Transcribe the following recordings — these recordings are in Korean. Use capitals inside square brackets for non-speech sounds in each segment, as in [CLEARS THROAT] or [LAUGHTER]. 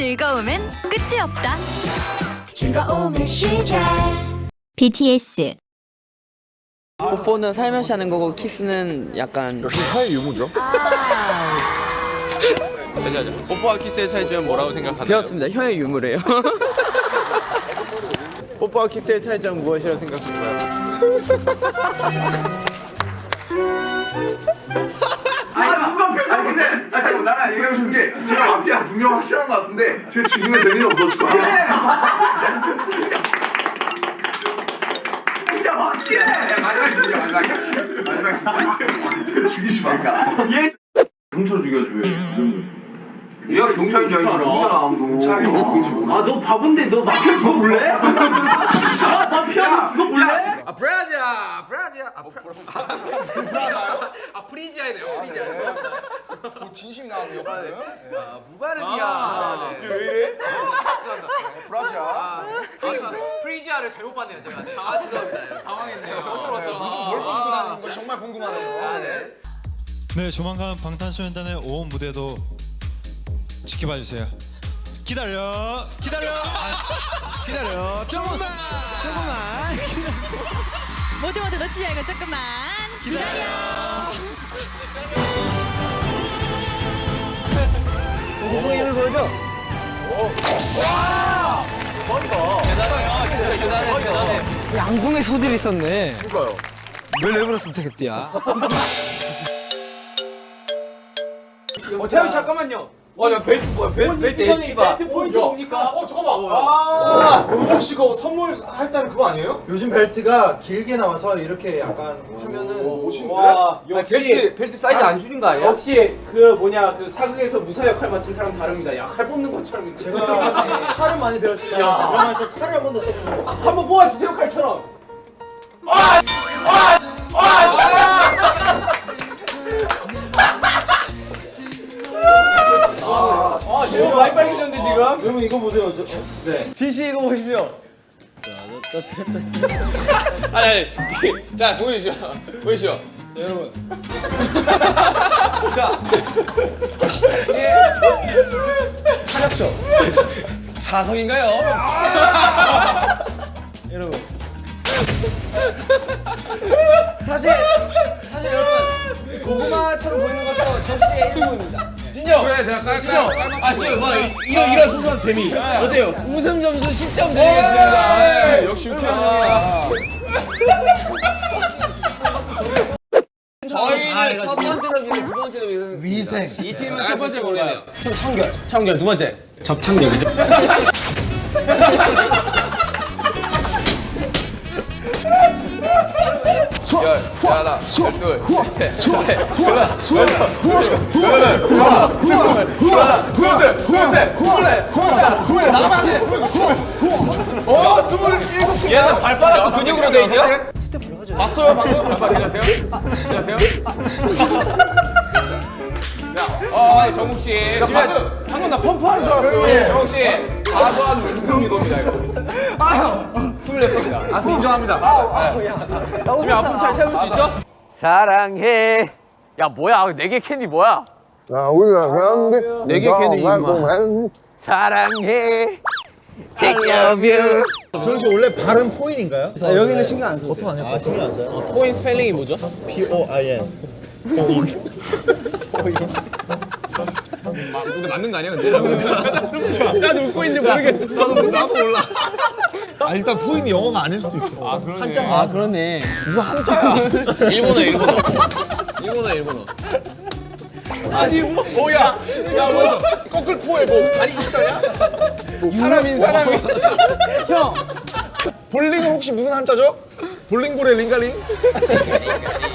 즐거움엔 끝이 없다. 즐거움의 시작 BTS 뽀뽀는 살며시 하는 거고 키스는 약간 역시 사회 유무죠. 뽀뽀와 키스의 차이점은 뭐라고 생각하나요? 배웠습니다. 혀의 유무래요. [LAUGHS] 뽀뽀와 키스의 차이점은 무엇이라고 생각하나요? [LAUGHS] 아니 근데 아 잠깐 나랑 얘기하고 싶은 게 제가 앞이야 분명 확실한 것 같은데 제 죽이면 재미는 없어질 거야. 진짜 확실해. 마지막 죽여 마지막 마지막 마지막 제 죽이지 마. 얘 경찰 죽여줘 왜? 얘가 경찰인지 아니지 모르잖아 아무도. 경찰이 누군지 몰라. 아, 너 바본데 너 마피아 몰래? 아, 마피아 몰래? 아 브라지아 브라지아 아 브라자요? [LAUGHS] 아 프리지아이네요 프리지아 진심 나오는 역할은 아 무바르디아 네. 왜 이래? 브라지아. 아, 프리지아를 잘못 봤네요 제가 네. 아 죄송합니다 [LAUGHS] 당황했네요 뭘 보시고 다니는 거 정말 궁금하네요. 아, 네. 네, 조만간 방탄소년단의 오온 무대도 지켜봐 주세요. 기다려, 기다려, 아, 기다려, 조금만, [LAUGHS] 모두 모두 놓치지 말고 조금만. 기다려. 그거 이걸 보여줘. 대단해, 대단해. 양궁에 소질이 있었네. 그러니까요. 왜 레브로스 택했디야? 어 태우 씨 잠깐만요 와, 벨트 뭐야? 벨트, 벨트 벨트 벨트 포인트 뭡니까? 어 잠깐만. 아, 요즘 씨가 선물 할 때는 그거 아니에요? 요즘 벨트가 길게 나와서 이렇게 약간 하면은 멋있는데? 와 벨트, 벨트 사이즈 안 줄인 거 아니야? 역시 그 뭐냐 그 사극에서 무사 역할 맡은 사람 다릅니다 야 칼 뽑는 것처럼 이렇게 제가 칼은 많이 배웠지만 드라마에서 칼을 한 번도 써본 적 없어요. 한번 뽑아주세요 칼처럼 아 제목 많이 빨개졌는데 지금 여러분 이거 보세요. 저, 어, 네. 진씨 이거 보십시오. [LAUGHS] 아니 아니 [LAUGHS] 자 보여주시오 보여주시오 여러분. [LAUGHS] 차렸죠 자성인가요? 여러분. 사실 사실 여러분 고구마처럼 보이는 것도 접시의 일부입니다. 진영! 그래 내가 깔 진영! 아 진영 뭐 이런 이런 소소한 재미. 어때요? 웃음 점수 10점 드리겠습니다. 역시 유쾌하다. 저희는 첫 번째 점수는 두 번째 점수는 위생. 이 팀은 첫 번째 모르네요. 청결 청결 두 번째 접착력이죠. [LAUGHS] 얘는 발바닥도 근육으로 돼 있냐? 봤어요 방금 안녕하세요 안녕하세요 아 아니 정국 씨야 방금 방금 나 펌프하는 줄 알았어. 정국 씨 과도한 운동 유도입니다 이거 아 스물넷입니다 아 인정합니다. 지금 아픔 잘 참을 수 있죠? 사랑해. 야 뭐야? 네 개 캔디 뭐야? 네개 캔디 임마. 사랑해. Take your view. 저는 지금 원래 발음 포인인가요? 아, 여기는 신경 안 써도 돼. 어떡하냐? 아, 신경 안 써요? 코인 스펠링이 뭐죠? P O I N. [LAUGHS] 근데 맞는 거 아니야 근데? [LAUGHS] 나도 웃고 있는지 모르겠어 나도 나도 몰라. 아 일단 포인이 영어가 아닐 수도 있어. 아 그러네. 한자가 아 그러네. 무슨 한자야? 일본어 일본어 일본어 일본어 아니 뭐 뭐야? 야 뭐? 거꾸로 포에 뭐 다리 입자야? 사람인 사람이 [LAUGHS] 형. 볼링은 혹시 무슨 한자죠? 볼링볼의 링가링? [LAUGHS]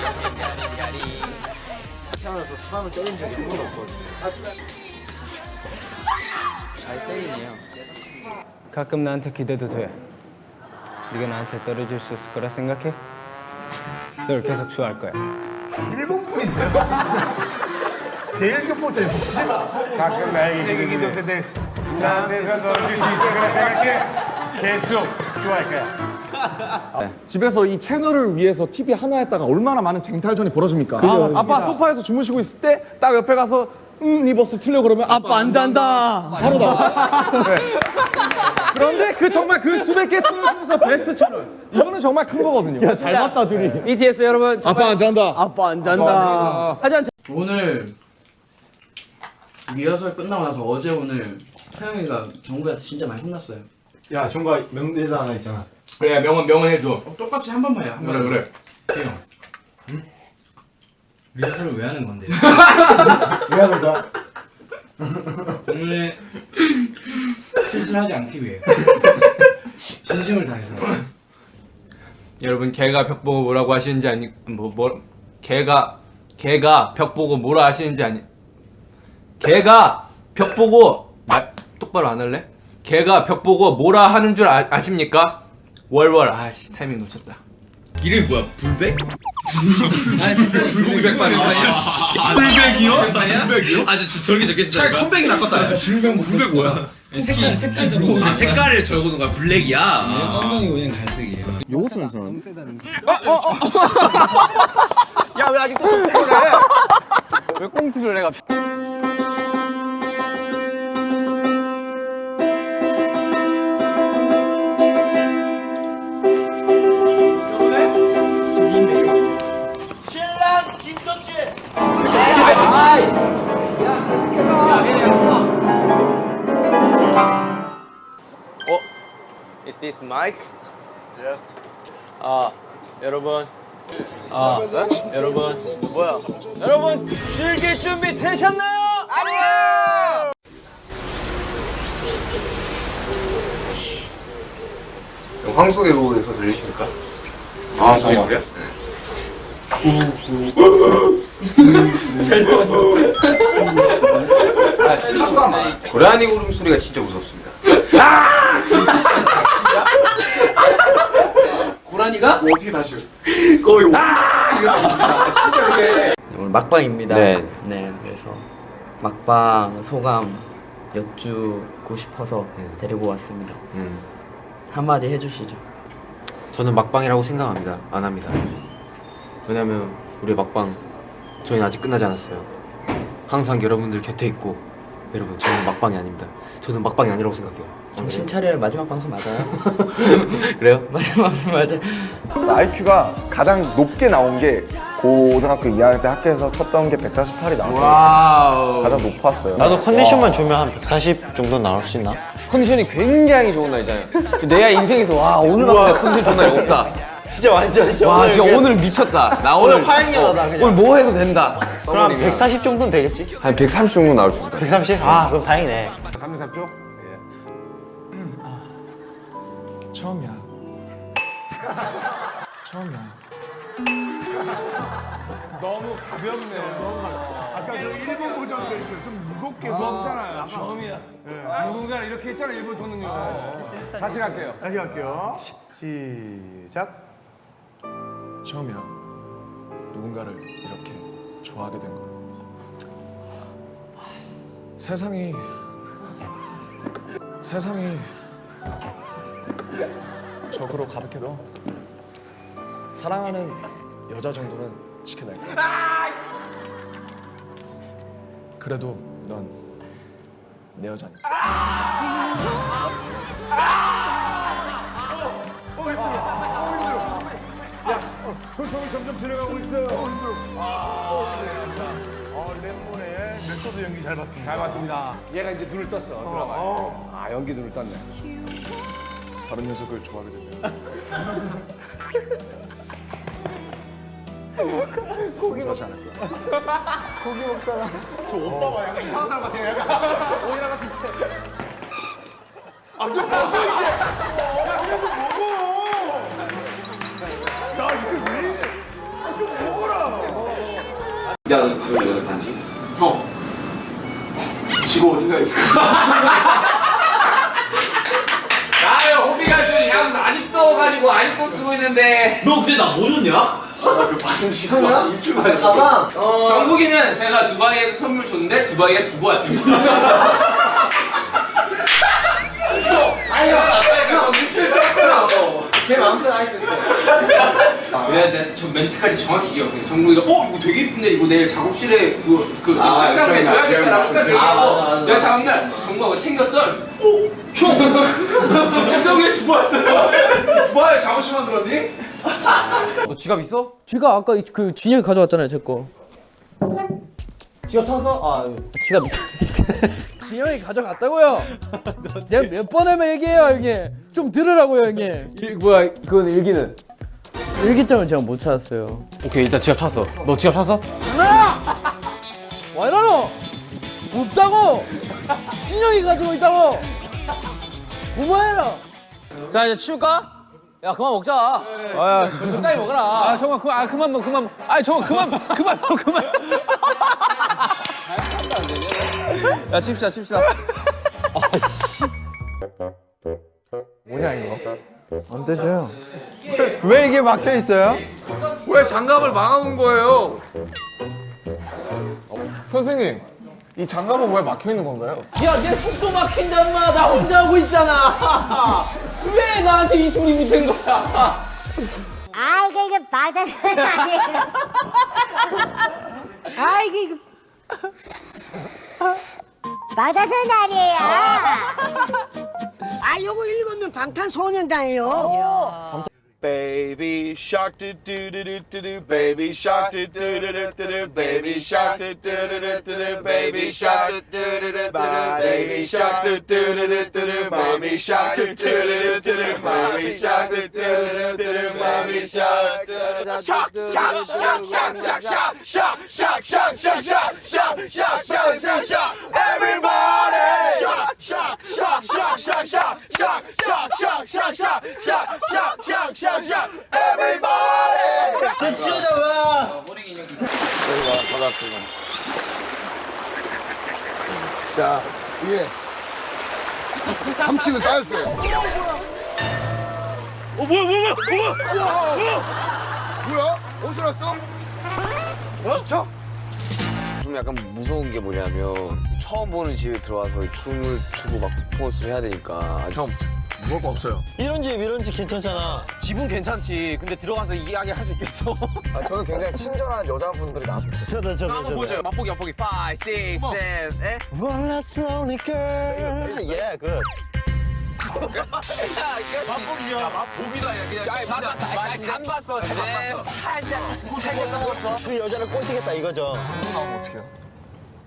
가끔 나한테 기대도 돼. 네가 나한테 떨어질 수 있을 거라 생각해? 널 계속 좋아할 거야. 일본 분이세요? [LAUGHS] 제일 교포세요 혹시? 가끔 나에게 기대도 돼. 나한테서 떨어질 수 있을 거라 생각해. 계속 좋아할 거야. 집에서 이 채널을 위해서 TV 하나 했다가 얼마나 많은 쟁탈전이 벌어집니까? 아빠 소파에서 주무시고 있을 때 딱 옆에 가서 음 리버스 틀려 그러면 아빠 안 잔다. 바로 나와. [LAUGHS] 네. 그런데 그 정말 그 수백 개 채널 중에서 베스트 채널. 이거는 정말 큰 거거든요. 야, 잘 봤다 둘이. BTS 여러분 아빠 안 잔다. 아빠 안 잔다. 하지만 오늘 리허설 끝나고 나서 어제 오늘 태영이가 정국이한테 진짜 많이 혼났어요. 야 종가 명대사 하나 있잖아. 그래 명언 명언 해줘. 어, 똑같이 한 번만 해. 한 그래 그래. 태영. 리허설을 왜 하는 건데? [LAUGHS] 왜 하는 거야? 오늘 실수를 하지 않기 위해 진심을 다해서 여러분 개가 벽 보고 뭐라고 하시는지 아니 뭐 뭐 개가 개가 벽 보고 뭐라 하시는지 아니 개가 벽 보고 말 똑바로 안 할래? 개가 벽 보고 뭐라 하는 줄 아, 아십니까? 월월 아씨 타이밍 놓쳤다. 이름이 뭐야? 불백? 불고기 백반이. 불백이요? 불백이요? 아 저, 저렇게 적겠어 차라리 컴백이 낫겠다. 질병 불백 뭐야? 색깔 색깔적으로 아 색깔을 적어놓은 거야 블랙이야 깜깜이 그냥 갈색이에요. [LAUGHS] 야왜 아직도 꽁트를 해? 왜 꽁트를 해갑 어? Is this mic? Yes. 아 여러분 아 여러분 뭐야 여러분 즐길 준비 되셨나요? 아니요. 황소의 부분에서 들리십니까? 아 정말요? 고라니 울음소리가 진짜 무섭습니다. 고라니가? 어떻게 다시? 오늘 막방입니다. 네. 네, 그래서 막방 소감 여쭈고 싶어서 데리고 왔습니다. 음, 한마디 해주시죠. 저는 막방이라고 생각합니다. 안 합니다. 왜냐면 우리 막방 저희는 아직 끝나지 않았어요. 항상 여러분들 곁에 있고 여러분 저는 막방이 아닙니다. 저는 막방이 아니라고 생각해요. 정신 차려요. 마지막 방송 맞아요? [LAUGHS] 그래요? [LAUGHS] 마지막 방송 맞아요. IQ가 가장 높게 나온 게 고등학교 2학년 때 학교에서 쳤던 게 148이 나왔고 와우. 가장 높았어요. 나도 컨디션만 주면 한 140 정도 나올 수 있나? 컨디션이 굉장히 좋은 날이잖아요. 내가 인생에서 와 오늘 만큼 내가 컨디션 좋은 날이 없다. 진짜 완전 와 진짜 오늘 미쳤다. 나 오늘 오늘 화양연하다 그냥. 오늘 뭐 해도 된다. 그럼 140 정도는 되겠지? 한 130 정도 나올 수 있어요. 130? 아 그럼 다행이네. 감명 잡죠? [CLEARS THROAT] 처음이야. [LAUGHS] 처음이야. 너무 가볍네요. 아까 저 일본 버전들 좀 무겁게 무겁잖아요. 처음이야. 누군가 이렇게 했잖아 일본 도는요. 다시 갈게요. 다시 갈게요. 시작. 처음이야. 누군가를 이렇게 좋아하게 된 거. 세상이 세상이 적으로 가득해도 사랑하는 여자 정도는 지켜낼 거야. 그래도 넌 내 여자니까. 소통이 점점 들어가고 있어요. 어, 랩몬의 메소드 연기 잘 봤습니다. 잘 봤습니다. 얘가 이제 눈을 떴어. 들어가. 아 연기 눈을 땄네. 다른 녀석을 좋아하게 되면 [LAUGHS] 고기 먹지 않을 거야. 고기 먹다가 저 오빠가 약간 이상한 사람 같아요. [LAUGHS] 약간 오이랑 같이 있어. 아좀 먹어 이제. 야, 너 가져올래, 너 반지? 지구 어딘가 있을까? 나의 호비가 좀 향수 아직도 가지고 아직도 쓰고 있는데. 너 근데 나 뭐 줬냐? 그 반지 일주일 만에 가방. 정국이는 제가 두바이에서 선물 줬는데 두바이에 두고 왔습니다. [LAUGHS] 제가 아까 전 일주일 뺐어요. 제 마음속에 아직도 있어요. 왜 내가, 내가 저 멘트까지 정확히 기억해. 정국이가 어 이거 되게 이쁜데 이거 내 작업실에 이거 그 아, 책상에 둬야겠다라고 딱 기억나. 아, 맞아, 얘기하고 맞아. 내가 다음날 정국하고 챙겼어. 오 형! 책상 위에 두고 왔어요. 두바이에 잠옷이 만들었니? 너 지갑 있어? 지갑 아까 그 진영이 가져왔잖아요 제 거. 지갑 찾았어? 아 지갑 [LAUGHS] 진영이 가져갔다고요. 내가 몇번 하면 얘기해요 형님. 좀 들으라고요 형님. 일, 뭐야 그건 일기는? 일기장을 제가 못 찾았어요. 오케이 일단 지갑 찾았어 너 지갑 찾았어? 와 이러노? 없다고. 진영이 가지고 있다고. 고마해라. 자 이제 치울까? 야 그만 먹자. 아 적당히 먹어라. 아 정말 그만 아 그만 먹 그만 먹. 아 정말 그만 그만 먹 그만 [LAUGHS] 야 칩시다 칩시다. [LAUGHS] 뭐냐 이거? 안 되죠. 왜 이게 막혀 있어요? 왜 장갑을 막아놓은 거예요? 어, 선생님, 이 장갑은 왜 막혀 있는 건가요? 야, 내 속도 막힌단 마. 나 혼자 하고 있잖아. [LAUGHS] 왜 나한테 이 소리 붙은 거야? 아 이게 이게 바다선 아니에요 [LAUGHS] 아 이게 이거 바다선 아니에요 [LAUGHS] 아 요거 읽으면 방탄소년단이에요 Baby shark do do do do do do baby shark do do do do do do baby shark do do do do do do baby shark do do do do do baby shark do do do do do do mommy shark do do do do do mommy shark do do do do do mommy shark shark shark shark shark shark shark shark shark shark shark shark shark shark shark shark 이거 자 이게 삼치는 쌓였어요. 어 뭐야? 뭐야 뭐야 뭐야? 뭐야? 어디서 났어? 어? 진짜? 좀 약간 무서운 게 뭐냐면 처음 보는 집에 들어와서 춤을 추고 막 퍼포먼스를 해야 되니까. 형 무서울 거 없어요 이런 집 이런 집 괜찮잖아. 집은 괜찮지 근데 들어가서 이야기 할 수 있겠어? 아, 저는 굉장히 친절한 여자분들이 좋겠어요 저도 저도 저도. 보죠 맛보기 맛보기 5, 6, 7, 8 One last lonely girl. Yeah, good. 맛보기죠 맛보기도 아니라 그냥 진짜 맛, 간 봤어 잘안 봤어 살짝 살짝 까먹었어 그 여자를 꼬시겠다 이거죠. 나오면 어떡해요?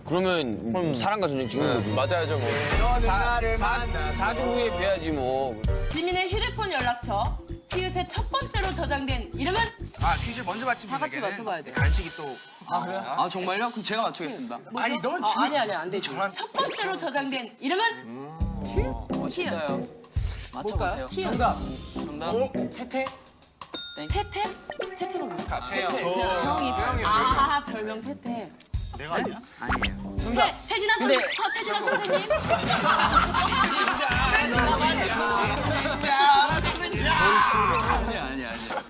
그러면 사랑과 전쟁 찍는 거지 맞아야죠 뭐 사를 만나 4주 후에 뵈야지 뭐 지민의 휴대폰 연락처 피읍의 첫 번째로 저장된 이름은 아 퀴즈 먼저 맞히면 다 같이 맞춰봐야 돼. 간식이 또 아 그래요? 아 정말요? 그럼 제가 맞추겠습니다. 아니 넌 아, 아니 아니 안 돼. 첫 번째로 저장된 이름은 어, 진짜요? 뭘까요? 티은. 정답. 정답. 태태? 태태가 뭐야? 태요. 태영이 아 별명 태태. 내가 아니야? 태 태진아 선생 서태진아 선생님.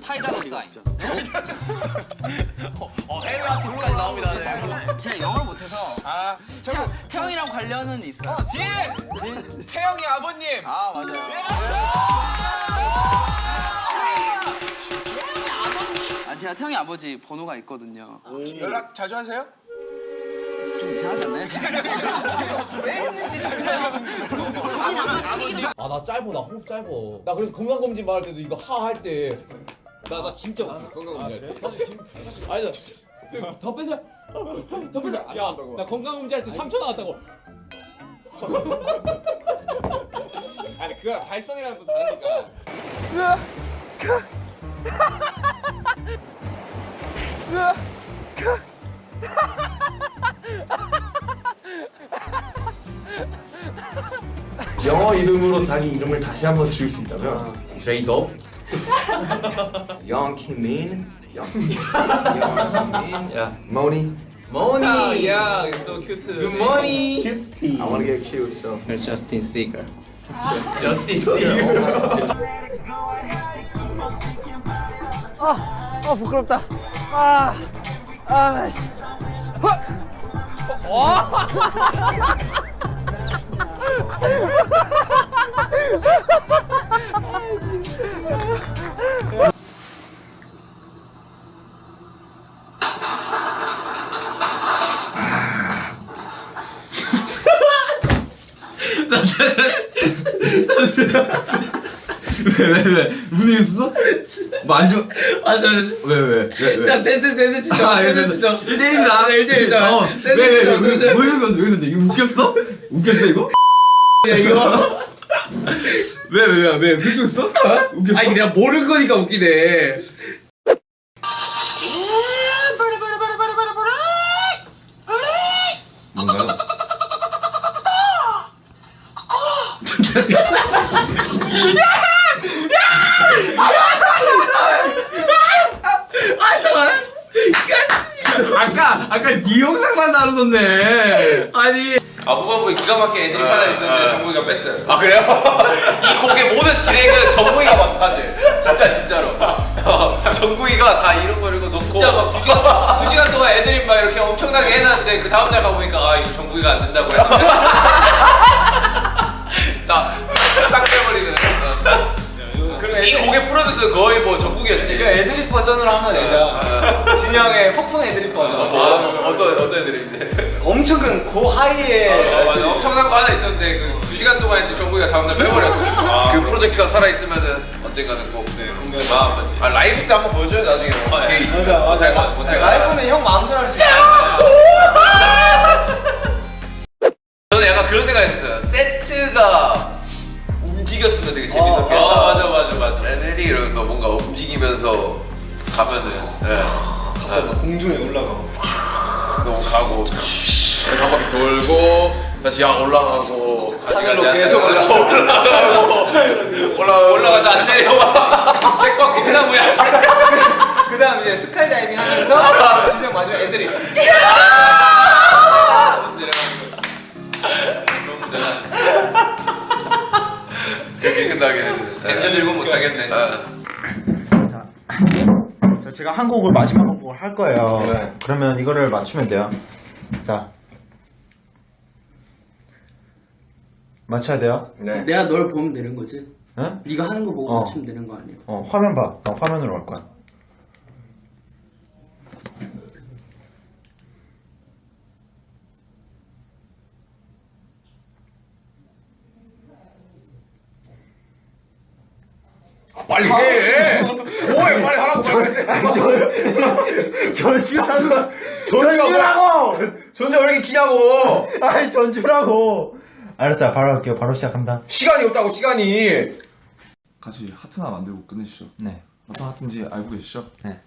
타이다드 사인. [LAUGHS] 어 해외 아티스트까지 나옵니다 네. 제가 영어를 못해서. 아 태영, 태영이랑 관련은 있어요. 어, 진! 진! 태영이 아버님! 아 맞아요. 아 제가 태영이 아버지 번호가 있거든요. 연락 자주 하세요? 좀 이상하지 않나요? 아나 짧어. 나 호흡 짧어. 나 그래서 건강검진 받을 때도 이거 하 할 때. 나 나 진짜 건강검진 할 때. 사실 진- 사실 아니 나더 빼서 더 빼서. 야나 건강 검진 할 때 3초 나왔다고. [LAUGHS] 아니 그거 발성이랑 또 다르니까 영어 이름으로 자기 이름을 다시 한번 지을 수 있다면 제이덥 Young Kim Min Young Kim yeah. Moni Moni yeah you're so cute Good morning I want to get cute so Justin Seeger 아 부끄럽다. 아. 아. 씨. 왜왜 왜? 무슨 일 있었어? 뭐안 좋아? 아저왜왜 왜? 왜? 자 센스 센스 치죠 아, 센스 치죠 1대1이다 1대1이다 어, 왜왜왜 여기서 여기서 이거 웃겼어? 웃겼어 이거? 야, 이거? [LAUGHS] 왜, 왜, 왜, 왜, 그렇게 웃어? 웃겼어? 아니 내가 모르는 거니까 웃기네 뭔가요? 아까, 아까 네 영상만 나눴었네. 아니 아, 후반부에 기가 막히게 애들이 하나 있었는데 정국이가 뺐어요. 아 그래요? [LAUGHS] 이 곡의 모든 디렉은 정국이가 봤어 사실 진짜 진짜로 어, [LAUGHS] 정국이가 다 이런 거 이런 거 놓고 진짜 막두 시간, 두 시간 동안 애들이 막 이렇게 엄청나게 해놨는데 그 다음 날 가보니까 아, 이거 정국이가 안 된다고 했어. [LAUGHS] 싹 빼버리는 어. 이 곡의 프로듀스는 거의 뭐 정국이었지 애드립 버전으로 하나 내자. 진영의 폭풍 애드립 버전. 뭐 어떤 어떤 애들인데 엄청 큰 고하이의 어, 맞아. 엄청난 거 하나 있었는데 그두 시간 동안 했는데 정국이가 다음날 빼버렸어. 아, 그 프로젝트가 살아있으면은 언젠가는 꼭 마음 맞지. 아, 라이브 때 한번 보여줘요 나중에 어, 기회 예. 있으면 못할 거 못할 거. 라이브는 형 마음대로 할수 있어. 저는 약간 그런 생각 했어요 세트가 움직였으면 되게 재밌었겠다 아 맞아 맞아 맞아. 레벨이 이러면서 뭔가 움직이면서 가면은 예. 갑자기 공중에 올라가고. 너무 가고 그래서 한 바퀴 돌고 다시 약 올라가고 하늘로 계속 올라가고 올라가고 올라가고 올라가서 안 내려와. 제꽉 콩나무야. 그 다음 이제 스카이다이빙 하면서 진영 마지막 애들이 내려가는 거. 너무 대단. 그렇게 끝나게 되는 밴드 들고 못하겠네. 아. 자, 제가 한 곡을 마지막 한 곡을 할 거예요. 네. 그러면 이거를 맞추면 돼요. 자. 맞춰야 돼요. 네. 내가 널 보면 되는 거지. 응? 네가 하는 거 보고 어. 맞추면 되는 거 아니야? 어, 화면 봐. 나 화면으로 갈 거야. 빨리 해 뭐해 빨리 하라고 전주라고! 전주라고 전주 왜 이렇게 기냐고 아니, 전주라고! 알았어요. 바로 할게요. 바로 시작합니다. 시간이 없다고 시간이 같이 하트 하나 만들고 끝내시죠. 네. 어떤 하트인지 알고 계시죠? 네.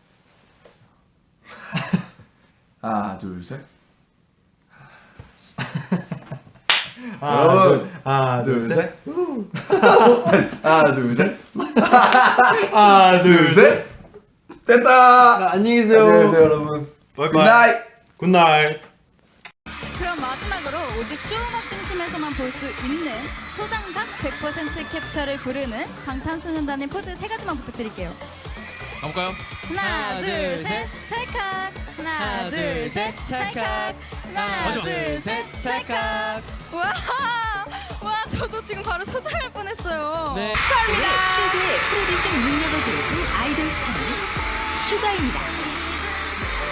[LAUGHS] 하나, 둘, 셋. 하나, 둘, 하나, 둘, 셋. 하나, 둘, 셋. 하나, 둘, 셋. 됐다. 안녕히 계세요. 안녕히 계세요, 여러분. 굿나잇. 굿나잇. 그럼 마지막으로 오직 쇼음악 중심에서만 볼 수 있는 소장각 100% 캡처를 부르는 방탄소년단의 포즈 세 가지만 부탁드릴게요. 가볼까요? 하나, 둘, 셋, 찰칵. 하나, 둘, 셋, 찰칵. 하나, 둘, 셋, 찰칵. 와, 와, 저도 지금 바로 소장할 뻔했어요. 네. 축하합니다. 최고의 프로듀싱 능력을 보여준 아이돌 스타 슈가입니다.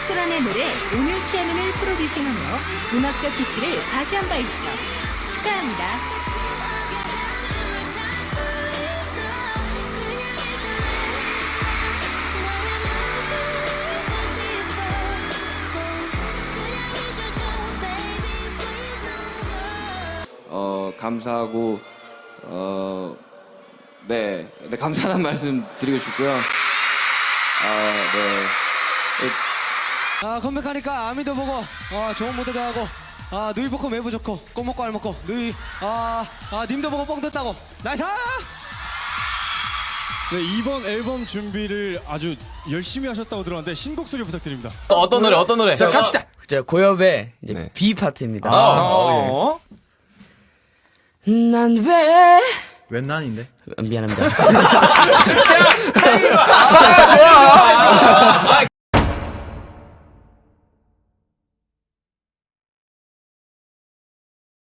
소란의 노래 오늘 취하면을 프로듀싱하며 음악적 깊이를 다시 한발 있죠. 축하합니다. 어 감사하고 어 네, 네 감사하다는 말씀 드리고 싶고요. 아 네. 아 컴백하니까 아미도 보고 아 좋은 무대도 하고 아 누이 보고 매부 좋고 꽃 먹고 알 먹고 누이 아, 아 님도 보고 뻥 뜯다고 나이스 네, 이번 앨범 준비를 아주 열심히 하셨다고 들었는데 신곡 소개 부탁드립니다. 어떤 노래 어떤 노래 자 갑시다 자 고엽의 이제 B 파트입니다. 어? 난 왜? 웬 난인데? 미안합니다. [LAUGHS] 아